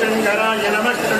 శంకరాయ నమస్తే